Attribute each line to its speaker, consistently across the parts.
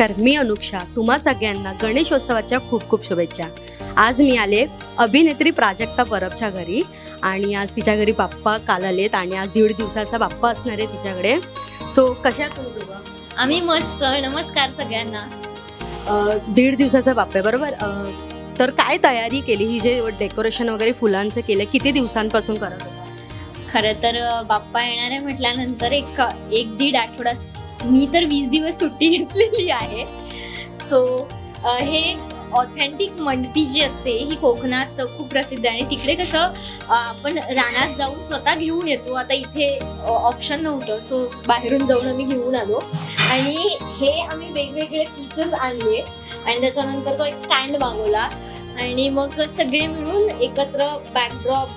Speaker 1: नमस्कार मी अनुक्षा. तुम्हा सगळ्यांना गणेशोत्सवाच्या खूप खूप शुभेच्छा. आज मी आले अभिनेत्री प्राजक्ता परबच्या घरी आणि आज तिच्या घरी बाप्पा काल आलेत आणि आज दीड दिवसाचा बाप्पा असणार आहे तिच्याकडे. सो कशा तुम्ही दोघं?
Speaker 2: आम्ही मस्त. नमस्कार सगळ्यांना.
Speaker 1: अ, दीड दिवसाचा बाप्पा आहे बरोबर? अ, तर काय तयारी केली? ही जे डेकोरेशन वगैरे फुलांचं केलं किती दिवसांपासून करत होता?
Speaker 2: खरं तर अ, बाप्पा येणार आहे म्हटल्यानंतर एक एक दीड आठवडा मी तर वीस दिवस सुट्टी घेतलेली आहे. सो हे ऑथेंटिक मंडपी जी असते ही कोकणात खूप प्रसिद्ध आहे. तिकडे कसं आपण रानात जाऊन स्वतः घेऊन येतो. आता इथे ऑप्शन नव्हतं. सो बाहेरून जाऊन आम्ही घेऊन आलो. आणि हे आम्ही वेगवेगळे पीसेस आणले. आणि त्याच्यानंतर तो एक स्टँड मागवला. आणि मग सगळे मिळून एकत्र बॅकड्रॉप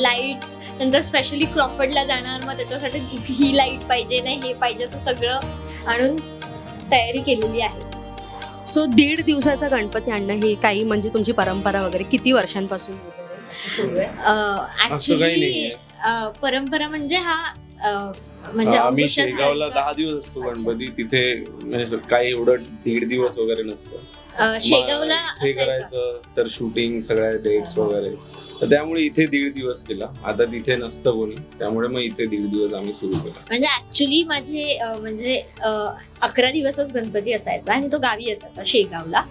Speaker 2: लाईट्स नंतर स्पेशली क्रॉफर्डला जाणार मग त्याच्यासाठी ही लाइट पाहिजे नाही हे पाहिजे असं सगळं आणून तयारी केलेली आहे.
Speaker 1: सो दीड दिवसाचा गणपती आणणं ही काही म्हणजे तुमची परंपरा वगैरे किती वर्षांपासून
Speaker 2: ऍक्च्युली परंपरा म्हणजे हा म्हणजे
Speaker 3: आम्ही शेगावला दहा दिवस असतो गणपती. तिथे म्हणजे काही एवढं दीड दिवस वगैरे नसतं.
Speaker 2: अं, शेगावला
Speaker 3: मग इथे
Speaker 2: असायचं.
Speaker 3: करायचं तर शूटिंग सगळ्या डेट्स वगैरे. तर त्यामुळे इथे दीड दिवस केला. आता तिथे नसतं कोणी. त्यामुळे मग इथे दीड दिवस आम्ही सुरू केला.
Speaker 2: म्हणजे ऍक्च्युली माझे अं, म्हणजे अं, अकरा दिवसच गणपती असायचा आणि तो गावी असायचा शेगावला.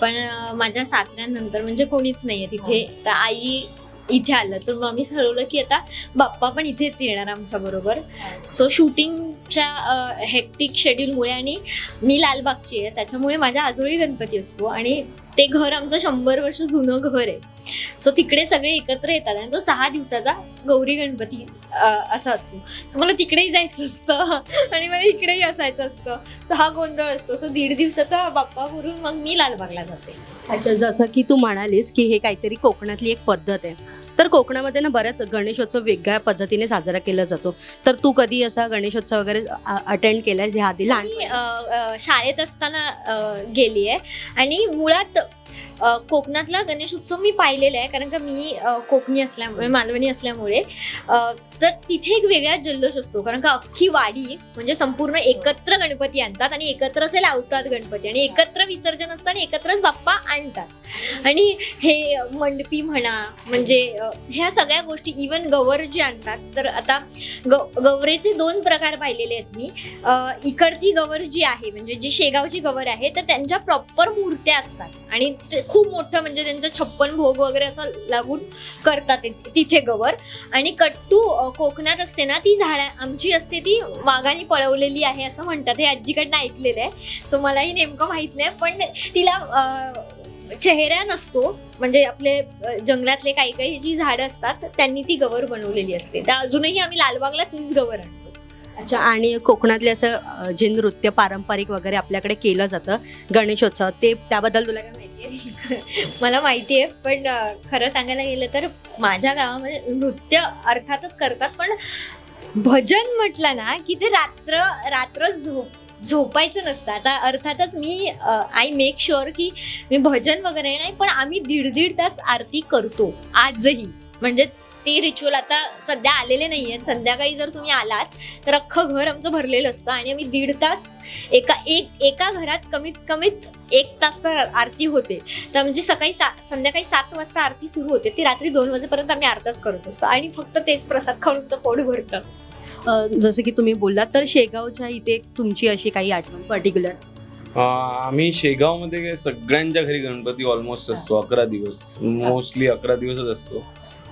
Speaker 2: पण अं, माझ्या सासऱ्यांनंतर म्हणजे कोणीच नाहीये तिथे. तर आई इथे आलं. तर मग आम्ही ठरवलं की आता बाप्पा पण इथेच येणार आमच्या बरोबर. सो शूटिंगच्या हेक्टिक शेड्यूलमुळे आणि मी लालबागची आहे त्याच्यामुळे माझ्या आजोळी गणपती असतो आणि ते घर आमचं शंभर वर्ष जुनं घर आहे. सो तिकडे सगळे एकत्र येतात आणि तो सहा दिवसाचा गौरी गणपती असा असतो. सो मला तिकडेही जायचं असतं आणि मला इकडेही असायचं असतं. सो हा गोंधळ असतो. सो दीड दिवसाचा बाप्पा करून मग मी लालबागला जाते.
Speaker 1: अच्छा जसं की तू म्हणालीस की हे काहीतरी कोकणातली एक पद्धत आहे. तर कोकणामध्ये ना बऱ्याच गणेशोत्सव वेगळ्या पद्धतीने साजरा केला जातो. तर तू कधी असा गणेशोत्सव वगैरे अटेंड केलाय? ह्या आधी लहान
Speaker 2: मी अ, अ, शाळेत असताना गेली आहे आणि मुळात कोकणातला गणेशोत्सव मी पाहिलेला आहे कारण का मी कोकणी असल्यामुळे मालवणी असल्यामुळे तर तिथे एक वेगळा जल्लोष असतो. कारण का अख्खी वाडी म्हणजे संपूर्ण एकत्र गणपती आणतात आणि एकत्र असे लावतात गणपती आणि एकत्र विसर्जन असतं आणि एकत्रच बाप्पा आणतात. आणि हे मंडपी म्हणा म्हणजे ह्या सगळ्या गोष्टी इवन गवर जे आणतात तर आता ग गवरेचे दोन प्रकार पाहिलेले आहेत मी. इकडची गवर जी आहे म्हणजे जी शेगावची गवर आहे तर त्यांच्या प्रॉपर मूर्त्या असतात. आणि ते खूप मोठं म्हणजे त्यांचं छप्पन भोग वगैरे असं लागून करतात तिथे गवर. आणि कट्टू कोकणात असते ना ती झाडा आमची असते ती वाघाने पळवलेली आहे असं म्हणतात. हे आजीकडनं ऐकलेलं आहे. सो मलाही नेमकं माहीत नाही पण तिला चेहरा नसतो. म्हणजे आपले जंगलातले काही काही जी झाडं असतात त्यांनी ती गवर बनवलेली असते. त्या अजूनही आम्ही लालबागला तीच गवर आणतो.
Speaker 1: अच्छा आणि कोकणातले असं जे नृत्य पारंपरिक वगैरे आपल्याकडे केलं जातं गणेशोत्सव ते त्याबद्दल तुला काय माहिती आहे?
Speaker 2: मला माहिती आहे पण अ, खरं सांगायला गेलं तर माझ्या गावामध्ये नृत्य अर्थातच करतात पण भजन म्हटलं ना की ते रात्र रात्र झोप झोपायचं नसतं. आता अर्थातच मी आय मेक शुअर की मी भजन वगैरे नाही पण आम्ही दीड दीड तास आरती करतो आजही. म्हणजे ते रिच्युअल आता सध्या आलेले नाही आहेत संध्याकाळी जर तुम्ही आलात तर अख्खं घर आमचं भरलेलं असतं आणि आम्ही दीड तास एका एक एका घरात कमीत कमीत एक तास तर आरती होते. तर म्हणजे सकाळी सा संध्याकाळी सात वाजता आरती सुरू होते. ती रात्री दोन वाजेपर्यंत आम्ही आरताच करत असतो आणि फक्त तेच प्रसाद खाऊन आमचं पोट भरतं.
Speaker 1: जसं की तुम्ही बोललात तर शेगावच्या इथे तुमची अशी काही आठवण पर्टिक्युलर
Speaker 3: आम्ही शेगावमध्ये सगळ्यांच्या घरी गणपती ऑलमोस्ट असतो. अकरा दिवस. मोस्टली अकरा दिवसच असतो.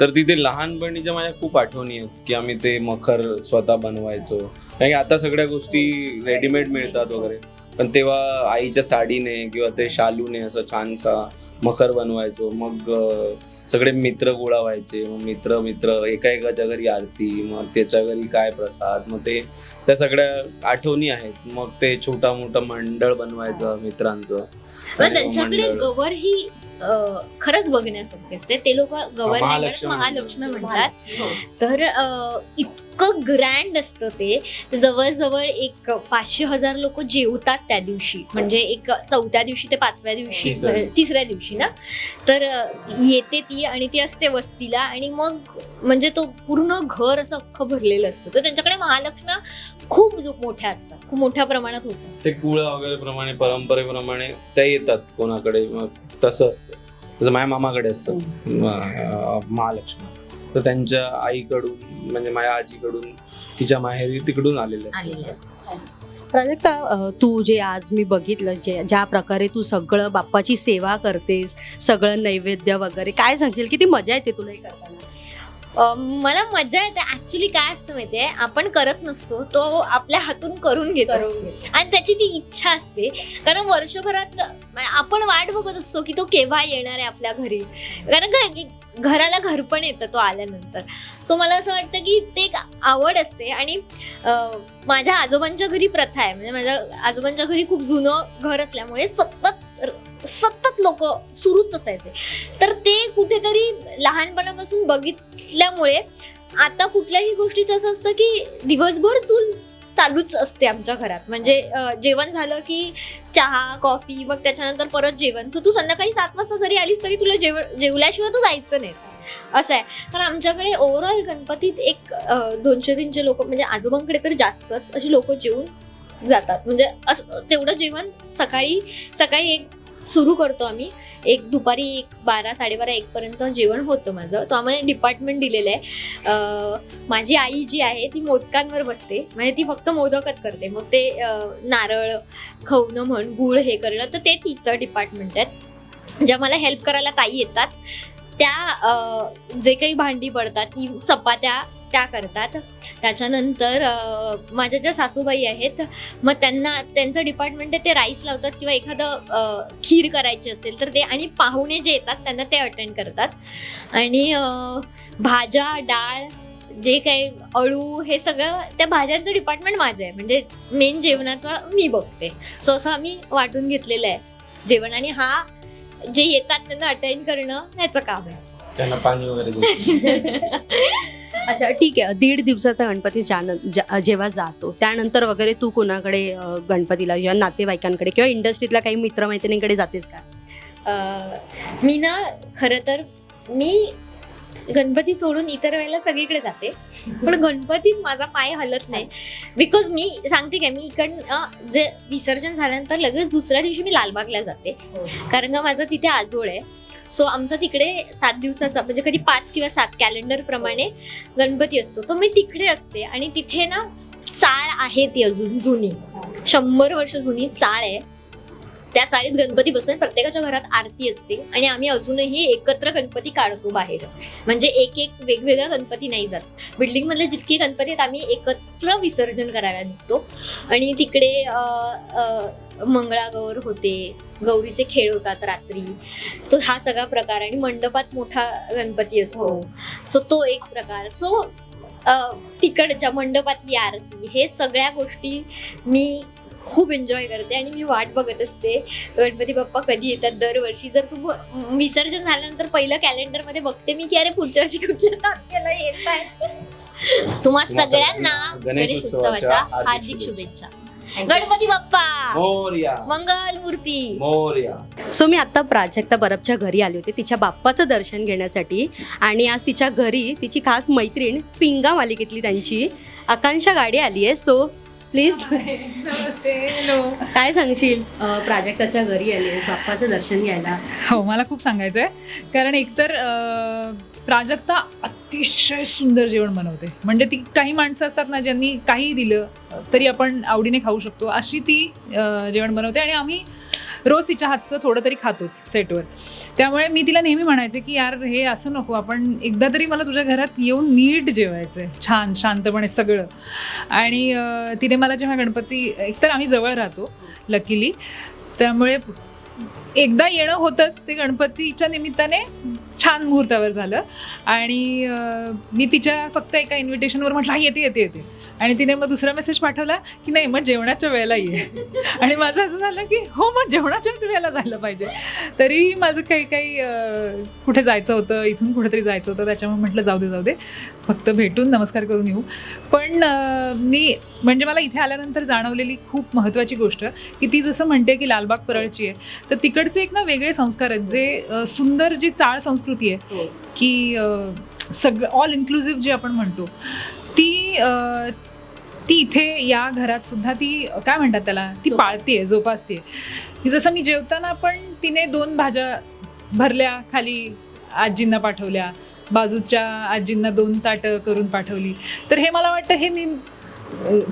Speaker 3: तर तिथे लहानपणीच्या माझ्या खूप आठवणी आहेत की आम्ही ते मखर स्वतः बनवायचो. कारण की आता सगळ्या गोष्टी रेडीमेड मिळतात वगैरे. पण तेव्हा आईच्या साडीने किंवा ते शालूने असं छानसा मखर बनवायचो. मग सगळे मित्र गोळा व्हायचे मग मित्र मित्र एका एकाच्या घरी आरती. मग त्याच्या घरी काय प्रसाद? मग ते त्या सगळ्या आठवणी आहेत. मग ते छोटा मोठा मंडळ बनवायचं मित्रांचं.
Speaker 2: त्यांच्याकडे. गवर ही खरंच बघण्यासारखी असते. ते लोक म्हणत,
Speaker 3: महालक्ष्मी.
Speaker 2: म्हणतात. तर अ, इत- इतकं ग्रँड असतं ते. जवळजवळ एक पाचशे हजार लोक जेवतात त्या दिवशी. म्हणजे एक चौथ्या दिवशी ते पाचव्या दिवशी
Speaker 3: तिसऱ्या दिवशी.
Speaker 2: ना? तर येते ती आणि ती असते वस्तीला आणि मग म्हणजे तो पूर्ण घर असं अख्खं भरलेलं असतं. तर त्यांच्याकडे महालक्ष्म्या खूप मोठ्या असतात. खूप मोठ्या प्रमाणात होतात.
Speaker 3: ते कुळ वगैरे प्रमाणे परंपरेप्रमाणे त्या येतात कोणाकडे तसं असतं. जसं माझ्या मामाकडे असतं म- महालक्ष्मी. तर त्यांच्या आईकडून म्हणजे माझ्या आजीकडून तिच्या माहेरी तिकडून आलेले असतात.
Speaker 1: प्राजक्ता तू जे आज मी बघितलं जे ज्या प्रकारे तू सगळं बाप्पाची सेवा करतेस सगळं नैवेद्य वगैरे काय सांगशील? किती मजा येते तुला हे करताना?
Speaker 2: मला मजा येते. ऍक्च्युली काय असतं माहितीये आपण करत नसतो तो आपल्या हातून करून घेत असतो. आणि त्याची ती इच्छा असते. कारण वर्षभरात आपण वाट बघत असतो की तो केव्हा येणार आहे आपल्या घरी. कारण घराला घर पण येतं तो आल्यानंतर. सो मला असं वाटतं की ते एक आवड असते आणि माझ्या आजोबांच्या घरी प्रथा आहे. म्हणजे माझ्या आजोबांच्या घरी खूप जुनं घर असल्यामुळे सतत सतत लोक सुरूच असायचे. तर ते कुठेतरी लहानपणापासून बघितल्यामुळे आता कुठल्याही गोष्टीचं असं असतं की दिवसभर चूल चालूच असते आमच्या घरात. म्हणजे जेवण झालं की चहा कॉफी मग त्याच्यानंतर परत जेवण. सो तू संध्याकाळी सात वाजता जरी आलीस तरी तुला जेव जेवल्याशिवाय तू जायचं नाहीस. असं आहे. कारण आमच्याकडे ओव्हरऑल गणपतीत एक दोनशे तीनशे लोक म्हणजे आजोबांकडे तर जास्तच अशी लोक जेवून जातात. म्हणजे असं तेवढं जेवण सकाळी सकाळी एक सुरू करतो आम्ही. एक दुपारी एक बारा साडेबारा एकपर्यंत जेवण होतं माझं. तो आम्हाला डिपार्टमेंट दिलेलं आहे. माझी आई जी आहे ती मोदकांवर बसते. म्हणजे ती फक्त मोदकच करते. मग ते नारळ खवणं म्हण गुळ हे करणं तर ते तिचं डिपार्टमेंट आहे ज्या मला हेल्प करायला ताई येतात त्या जे काही भांडी पडतात ई चपात्या त्या करतात. त्याच्यानंतर माझ्या ज्या सासूबाई आहेत मग त्यांना त्यांचं डिपार्टमेंट आहे ते राईस लावतात किंवा एखादं खीर करायची असेल तर ते आणि पाहुणे जे येतात त्यांना ते अटेंड करतात. आणि भाज्या डाळ जे काही अळू हे सगळं त्या भाज्यांचं डिपार्टमेंट माझं आहे. म्हणजे मेन जेवणाचं मी बघते. सो असं आम्ही वाटून घेतलेलं आहे. जेवण आणि हा जे येतात त्यांना अटेंड करणं ह्याचं काम आहे.
Speaker 3: त्यांना पाणी वगैरे.
Speaker 1: अच्छा ठीक आहे. दीड दिवसाचा गणपती ज्या- जेव्हा जातो त्यानंतर वगैरे तू कोणाकडे अ, गणपतीला किंवा नातेवाईकांकडे किंवा इंडस्ट्रीतल्या काही मित्रमैत्रिणींकडे जातेस का?
Speaker 2: अं, मी ना खरं तर मी गणपती सोडून इतर वेळेला सगळीकडे जाते. पण गणपतीत माझा पाय हलत नाही. बिकॉज मी सांगते काय मी इकडनं जे विसर्जन झाल्यानंतर लगेच दुसऱ्या दिवशी मी लालबागला जाते. कारण का माझं तिथे आजोळ आहे. सो आमचा तिकडे सात दिवसाचा म्हणजे कधी पाच किंवा सात कॅलेंडर प्रमाणे गणपती असतो. तो मी तिकडे असते आणि तिथे ना चाळ आहे ती अजून जुनी. शंभर वर्ष जुनी चाळ आहे. त्या चाळीत गणपती बसून प्रत्येकाच्या घरात आरती असते आणि आम्ही अजूनही एकत्र गणपती काढतो बाहेर. म्हणजे एक एक वेगवेगळ्या गणपती नाही जात. बिल्डिंग मधले जितके गणपती आहेत आम्ही एकत्र विसर्जन करायला निघतो. आणि तिकडे मंगळागौर होते गौरीचे खेळ होतात रात्री. तो हा सगळा प्रकार आणि मंडपात मोठा गणपती असतो. सो तो एक प्रकार. सो तिकडच्या मंडपातली आरती हे सगळ्या गोष्टी मी खूप एन्जॉय करते आणि मी वाट बघत असते. गणपती बाप्पा कधी येतात दरवर्षी? जर तू विसर्जन झाल्यानंतर पहिलं कॅलेंडरमध्ये बघते मी की अरे पुढच्या वर्षी कुठल्या तारखेला येत आहे तुम्हा सगळ्यांना
Speaker 3: गणेश उत्सवाच्या हार्दिक
Speaker 2: शुभेच्छा. गणपती बाप्पा!
Speaker 3: मोरया.
Speaker 2: मंगल मूर्ती
Speaker 3: मोरया.
Speaker 1: सो मी आत्ता प्राजक्ता परबच्या घरी आली होते. तिच्या बाप्पाचं दर्शन घेण्यासाठी आणि आज तिच्या घरी तिची खास मैत्रीण पिंगा मालिकेतली त्यांची. आकांक्षा गाडी आली आहे सो प्लीज
Speaker 4: नमस्ते. हॅलो
Speaker 1: काय सांगशील? प्राजक्ताच्या घरी आली बाप्पाचं दर्शन घ्यायला.
Speaker 4: हो मला खूप सांगायचं आहे कारण एकतर प्राजक्ता अतिशय सुंदर जेवण बनवते. म्हणजे ती काही माणसं असतात ना ज्यांनी काही दिलं तरी आपण आवडीने खाऊ शकतो. अशी ती जेवण बनवते. आणि आम्ही रोज तिच्या हातचं थोडं तरी खातोच सेटवर. त्यामुळे मी तिला नेहमी म्हणायचे की यार हे असं नको आपण एकदा तरी मला तुझ्या घरात येऊन नीट जेवायचं आहे छान शांतपणे सगळं. आणि तिने मला जेव्हा गणपती एकतर आम्ही जवळ राहतो लकीली त्यामुळे एकदा येणं होतंच. ते गणपतीच्या निमित्ताने छान मुहूर्तावर झालं. आणि मी तिच्या फक्त एका इन्व्हिटेशनवर म्हटलं येते येते येते. आणि तिने मग दुसरा मेसेज पाठवला की नाही मग जेवणाच्या वेळेला ये. आणि माझं असं झालं की हो मग जेवणाच्याच वेळेला जायला पाहिजे. तरीही माझं काही काही कुठे जायचं होतं इथून कुठेतरी जायचं होतं त्याच्यामुळे म्हटलं जाऊ दे जाऊ दे. फक्त भेटून नमस्कार करून येऊ. पण मी म्हणजे मला इथे आल्यानंतर जाणवलेली खूप महत्त्वाची गोष्ट की ती जसं म्हणते की लालबाग परळची आहे तर तिकडचे एक ना वेगळे संस्कार आहेत जे सुंदर जी चाळ संस्कृती आहे की अं, सगळं ऑल इन्क्लुझिव्ह जे आपण म्हणतो ती इथे या घरात सुद्धा ती काय म्हणतात त्याला ती पाळतीये जोपासते की जसं मी जेवताना पण तिने दोन भाज्या भरल्या खाली आजींना पाठवल्या बाजूच्या आजींना दोन ताटं करून पाठवली. तर हे मला वाटतं हे मी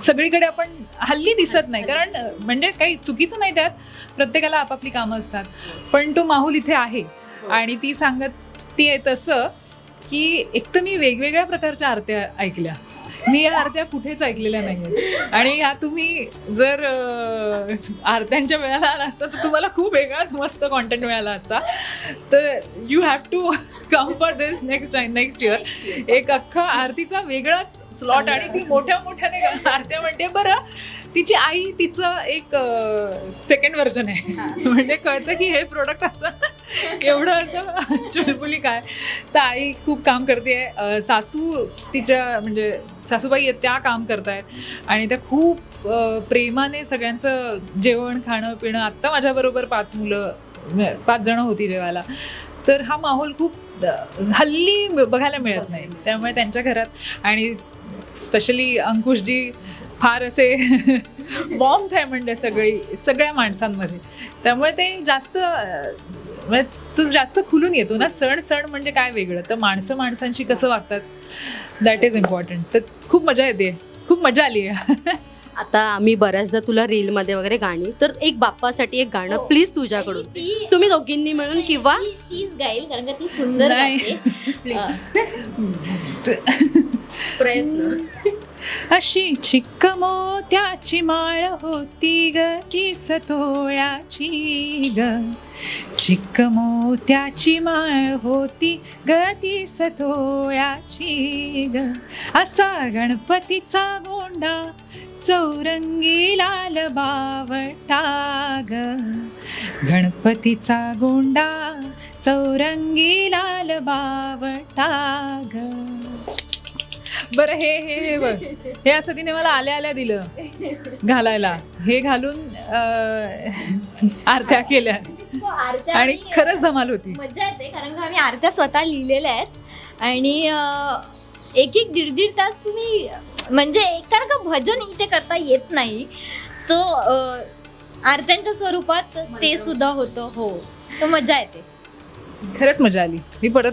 Speaker 4: सगळीकडे आपण हल्ली दिसत नाही. कारण म्हणजे काही चुकीचं नाही त्यात. प्रत्येकाला आपापली कामं असतात. पण तो माहोल इथे आहे. आणि ती सांगत ती आहे तसं की एक तर मी वेगवेगळ्या प्रकारच्या आरत्या ऐकल्या. मी या आरत्या कुठेच ऐकलेल्या नाही आणि ह्या तुम्ही जर आरत्यांच्या वेळेला आला असता तर तुम्हाला खूप वेगळाच मस्त कॉन्टेंट मिळाला असता. तर you have to come for this next time next year एक अख्खा आरतीचा वेगळाच स्लॉट आणि ती मोठ्या मोठ्याने आरत्या म्हणते बरं तिची आई तिचं एक सेकंड व्हर्जन आहे. म्हणजे कळतं की हे प्रोडक्ट असं एवढं असं चुलबुली काय. तर आई खूप काम करते सासू तिच्या म्हणजे सासूबाई आहेत त्या काम करतायत. आणि त्या खूप प्रेमाने सगळ्यांचं जेवण खाणं पिणं आत्ता माझ्याबरोबर पाच मुलं म्हणजे पाच जण होती जेवायला. तर हा माहोल खूप हल्ली बघायला मिळत नाही. त्यामुळे त्यांच्या घरात आणि स्पेशली अंकुशजी फार असे वॉर्म आहे म्हणजे सगळी सगळ्या माणसांमध्ये. त्यामुळे ते जास्त म्हणजे तू जास्त खुलून येतो ना. सण सण म्हणजे काय वेगळं? तर माणसं माणसांशी कसं वागतात? दॅट इज इम्पॉर्टंट तर खूप मजा येते. खूप मजा आली. आहे
Speaker 1: आता आम्ही बऱ्याचदा तुला रीलमध्ये वगैरे गाणी तर एक बाप्पासाठी एक गाणं
Speaker 2: हो.
Speaker 1: प्लीज तुझ्याकडून.
Speaker 2: ती-
Speaker 1: तुम्ही दोघींनी मिळून किंवा
Speaker 2: तीच गाईल कारण का ती सुंदर
Speaker 4: नाही.
Speaker 2: गाते.
Speaker 1: प्रयत्न.
Speaker 4: अशी चिक्क मोत्याची माळ होती ग की सतोळ्याची ग. चिक्क मोत्याची माळ होती ग ती सतोळ्याची ग. असा गणपतीचा गोंडा चौरंगी लाल बावटा ग. गणपतीचा गोंडा चौरंगी लाल बावटा ग. बरं हे हे हे बघ. हे असं तिने मला आल्या आल्या दिलं घालायला. हे घालून अं, आरत्या केल्या.
Speaker 2: हो, आरत्या आणि
Speaker 4: खरंच धमाल होती.
Speaker 2: मजा येते कारण का आम्ही आरत्या स्वतः लिहिलेल्या आहेत. आणि अं, एक एक दीड दीड तास तुम्ही म्हणजे एक- कारण का भजन इथे करता येत नाही. तो अं, आरत्यांच्या स्वरूपात ते सुद्धा होतं हो. तर मजा येते.
Speaker 4: खरंच मजा आली. मी परत